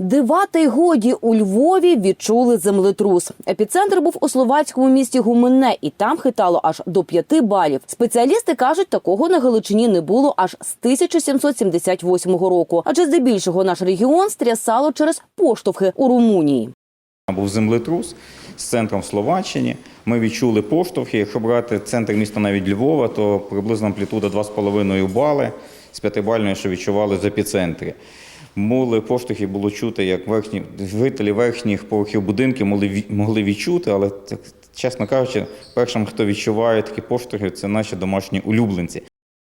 Дива та й годі у Львові відчули землетрус. Епіцентр був у словацькому місті Гуменне, і там хитало аж до 5 балів. Спеціалісти кажуть, такого на Галичині не було аж з 1778 року. Адже здебільшого наш регіон стрясало через поштовхи у Румунії. Був землетрус з центром в Словаччині. Ми відчули поштовхи. Якщо брати центр міста навіть Львова, то приблизно амплітуда 2,5 бали з 5-бальної, що відчували з епіцентрі. Моли поштовхи було чути, як верхні жителі верхніх поверхів будинків могли, могли відчути, але так, чесно кажучи, першим, хто відчуває такі поштовхи, це наші домашні улюбленці.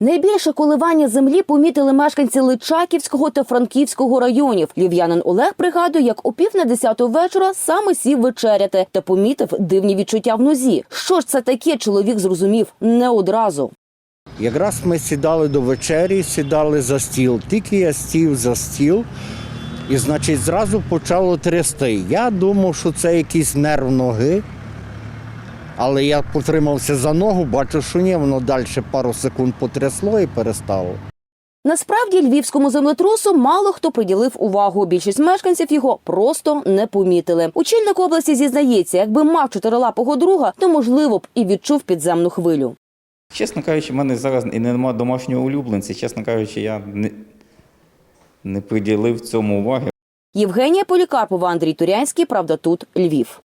Найбільше коливання землі помітили мешканці Личаківського та Франківського районів. Львів'янин Олег пригадує, як о пів на десяту вечора саме сів вечеряти та помітив дивні відчуття в нозі. Що ж це таке, чоловік зрозумів не одразу. Якраз ми сідали до вечері, сідали за стіл. Тільки я сів за стіл, і, значить, зразу почало трясти. Я думав, що це якийсь нерв ноги. Але я потримався за ногу, бачу, що ні, воно далі пару секунд потрясло і перестало. Насправді львівському землетрусу мало хто приділив увагу. Більшість мешканців його просто не помітили. Очільник області зізнається, якби мав чотирилапого друга, то можливо б і відчув підземну хвилю. Чесно кажучи, в мене зараз і немає домашнього улюбленця. Чесно кажучи, я не, не приділив цьому уваги. Євгенія Полікарпова, Андрій Турянський. Правда, тут Львів.